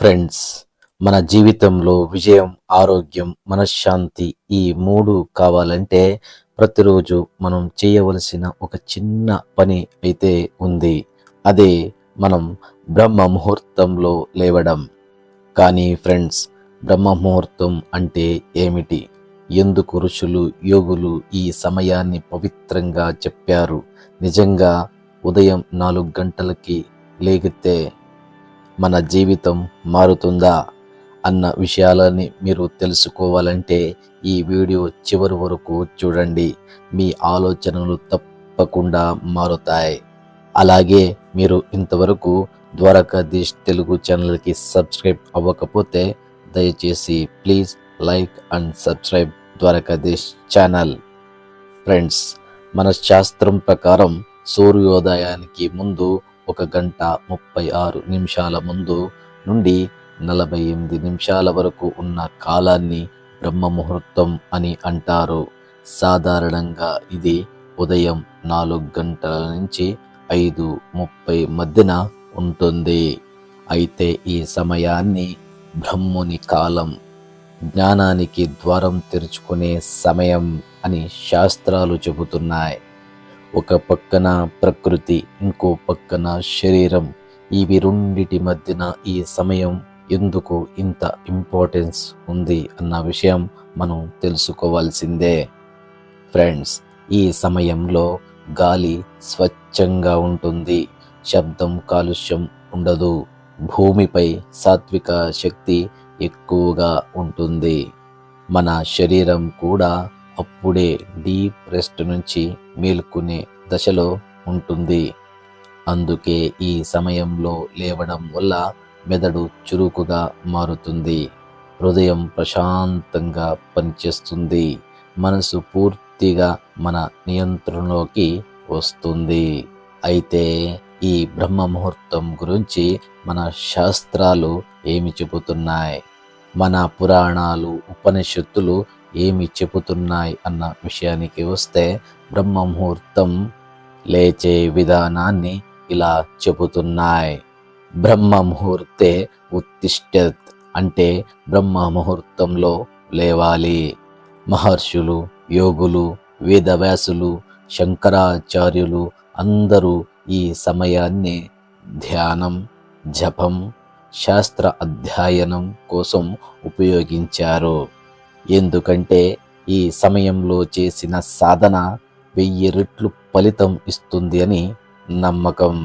Friends మన జీవితంలో విజయం ఆరోగ్యం మనశ్శాంతి ఈ మూడు కావాలంటే ప్రతిరోజు మనం చేయవలసిన ఒక చిన్న పని అయితే ఉంది. అదే మనం బ్రహ్మ ముహూర్తంలో లేవడం. కానీ ఫ్రెండ్స్ బ్రహ్మ ముహూర్తం అంటే ఏమిటి? ఎందుకు ఋషులు యోగులు ఈ సమయాన్ని పవిత్రంగా చెప్పారు? నిజంగా ఉదయం నాలుగు గంటలకి లేగితే మన జీవితం మారుతుందా అన్న విషయాలని మీరు తెలుసుకోవాలంటే ఈ వీడియో చివరి వరకు చూడండి. మీ ఆలోచనలు తప్పకుండా మారుతాయి. అలాగే మీరు ఇంతవరకు ద్వారకాధీష్ తెలుగు ఛానల్కి సబ్స్క్రైబ్ అవ్వకపోతే దయచేసి please like and subscribe Dwarakadheesh channel. Friends మన శాస్త్రం ప్రకారం సూర్యోదయానికి ముందు ఒక గంట ముప్పై ఆరు నిమిషాల ముందు నుండి నలభై ఎనిమిది నిమిషాల వరకు ఉన్న కాలాన్ని బ్రహ్మ ముహూర్తం అని అంటారు. సాధారణంగా ఇది ఉదయం నాలుగు గంటల నుంచి ఐదు ముప్పై మధ్యన ఉంటుంది. అయితే ఈ సమయాన్ని బ్రహ్ముని కాలం జ్ఞానానికి ద్వారం తెరుచుకునే సమయం అని శాస్త్రాలు చెబుతున్నాయి. ఒక పక్కన ప్రకృతి ఇంకో పక్కన శరీరం. ఇవి రెండిటి మధ్యన ఈ సమయం ఎందుకు ఇంత ఇంపార్టెన్స్ ఉంది అన్న విషయం మనం తెలుసుకోవాల్సిందే. ఫ్రెండ్స్ ఈ సమయంలో గాలి స్వచ్ఛంగా ఉంటుంది. శబ్దం కాలుష్యం ఉండదు. భూమిపై సాత్విక శక్తి ఎక్కువగా ఉంటుంది. మన శరీరం కూడా అప్పుడే డీప్ రెస్ట్ నుంచి మేల్కొనే దశలో ఉంటుంది. అందుకే ఈ సమయంలో లేవడం వల్ల మెదడు చురుకుగా మారుతుంది. హృదయం ప్రశాంతంగా పనిచేస్తుంది. మనసు పూర్తిగా మన నియంత్రణలోకి వస్తుంది. అయితే ఈ బ్రహ్మ ముహూర్తం గురించి మన శాస్త్రాలు ఏమి చెబుతున్నాయి? మన పురాణాలు ఉపనిషత్తులు ఏమి చెబుతున్నాయి అన్న విషయానికి వస్తే బ్రహ్మ ముహూర్తం లేచే విధానాన్ని ఇలా చెబుతున్నాయి. బ్రహ్మ ముహూర్తే ఉత్తిష్టత్ అంటే బ్రహ్మ ముహూర్తంలో లేవాలి. మహర్షులు యోగులు వేదవ్యాసులు శంకరాచార్యులు అందరూ ఈ సమయాన్ని ధ్యానం జపం శాస్త్ర అధ్యయనం కోసం ఉపయోగించారు. ఎందుకంటే ఈ సమయంలో చేసిన సాధన వెయ్యి రెట్లు ఫలితం ఇస్తుంది అని నమ్మకం.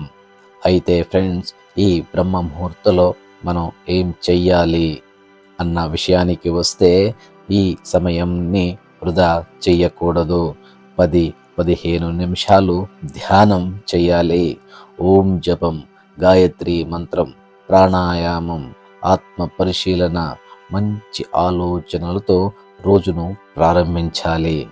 అయితే ఫ్రెండ్స్ ఈ బ్రహ్మ ముహూర్తంలో మనం ఏం చెయ్యాలి అన్న విషయానికి వస్తే ఈ సమయంని వృధా చెయ్యకూడదు. పది పదిహేను నిమిషాలు ధ్యానం చెయ్యాలి. ఓం జపం గాయత్రి మంత్రం ప్రాణాయామం ఆత్మ పరిశీలన మంచి ఆలోచనలతో రోజును ప్రారంభించాలి.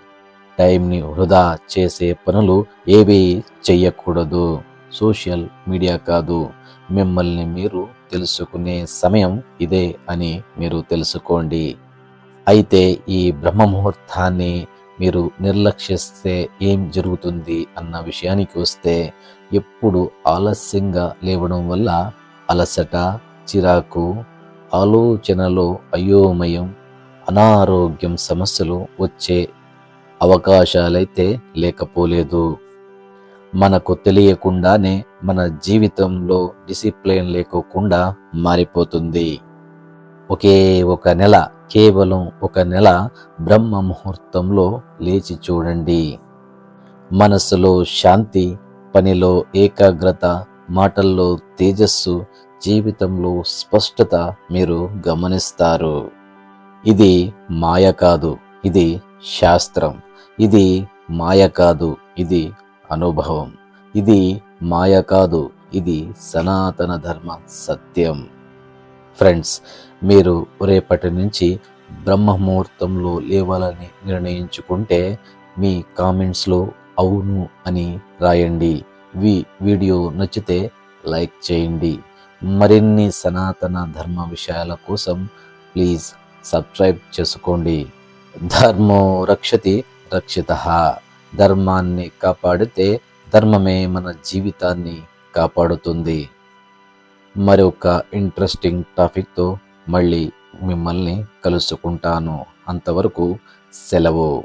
టైంని వృధా చేసే పనులు ఏవి చెయ్యకూడదు. సోషల్ మీడియా కాదు. మిమ్మల్ని మీరు తెలుసుకునే సమయం ఇదే అని మీరు తెలుసుకోండి. అయితే ఈ బ్రహ్మ ముహూర్తాన్ని మీరు నిర్లక్ష్యస్తే ఏం జరుగుతుంది అన్న విషయానికి వస్తే ఎప్పుడు ఆలస్యంగా లేవడం వల్ల అలసట చిరాకు ఆలోచనలో అయోమయం అనారోగ్యం సమస్యలు వచ్చే అవకాశాలైతే లేకపోలేదు. మనకు తెలియకుండానే మన జీవితంలో డిసిప్లిన్ లేకోకుండా మారిపోతుంది. ఒకే ఒక నెల కేవలం ఒక నెల బ్రహ్మ ముహూర్తంలో లేచి చూడండి. మనసులో శాంతి పనిలో ఏకాగ్రత మాటల్లో తేజస్సు జీవితంలో స్పష్టత మీరు గమనిస్తారు. ఇది మాయ కాదు ఇది శాస్త్రం. ఇది మాయ కాదు ఇది అనుభవం. ఇది మాయ కాదు ఇది సనాతన ధర్మ సత్యం. ఫ్రెండ్స్ మీరు రేపటి నుంచి బ్రహ్మ ముహూర్తంలో లేవాలని నిర్ణయించుకుంటే మీ కామెంట్స్లో అవును అని రాయండి. వీ వీడియో నచ్చితే లైక్ చేయండి. మరిన్ని సనాతన ధర్మ విషయాల కోసం ప్లీజ్ సబ్స్క్రైబ్ చేసుకోండి. ధర్మో రక్షతి రక్షిత. ధర్మాన్ని కాపాడితే ధర్మమే మన జీవితాన్ని కాపాడుతుంది. మరొక ఇంట్రెస్టింగ్ టాపిక్తో మళ్ళీ మిమ్మల్ని కలుసుకుంటాను. అంతవరకు సెలవు.